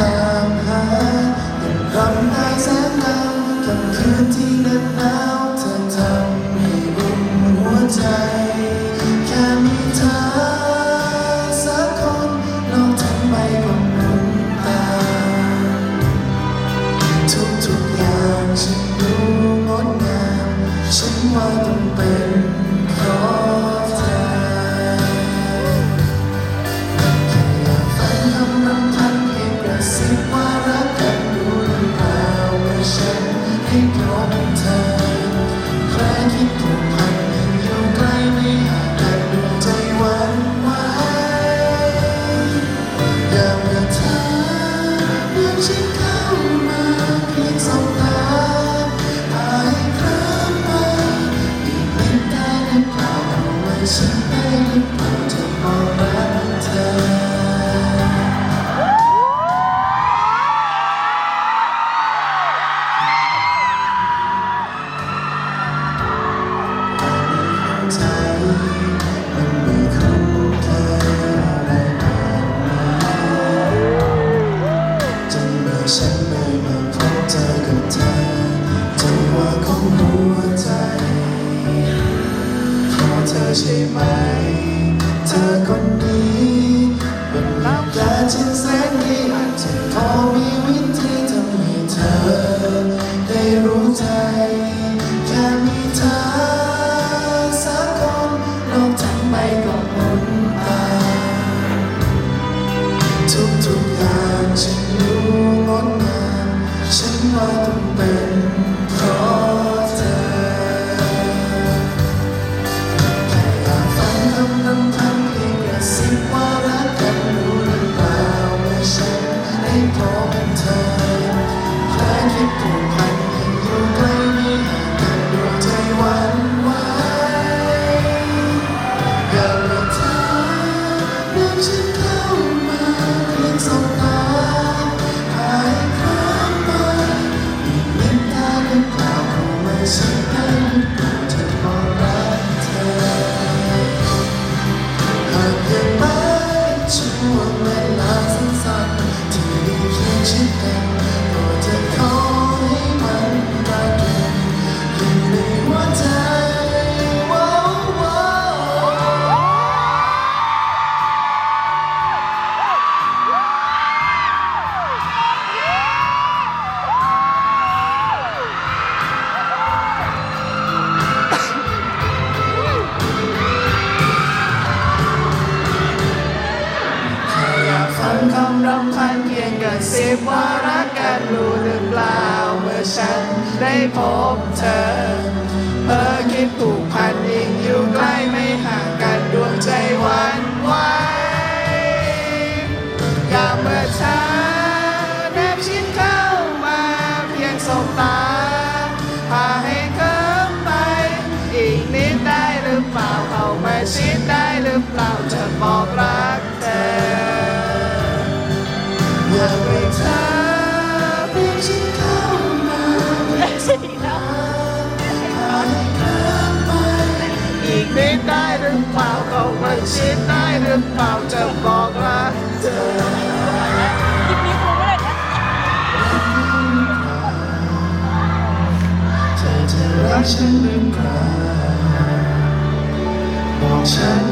ตามหายังรำไรแสงดาวกลางคืนที่หนาวหนาวเธอทำให้อุ่มหัวใจ แค่มีเธอสักคนลองทั้งใบก็หมุนตามทุกทุกอย่างฉันดูงดงามฉันว่าต้องเป็นเพราะ หัวใจขอเธอใช่ไหม เธอคนนี้ 替你一直等ิบว่ารักกันรู้หรือเปล่าเมื่อฉันได้พบเธอเธอคิดผูกพันยิ่งอยู่ใกล้ นิดได้หรือเปล่าเขาไม่ชิดได้หรือเปล่าจะบอกรัเธอเธอจะรักฉันหรือเปล่าบอกฉัน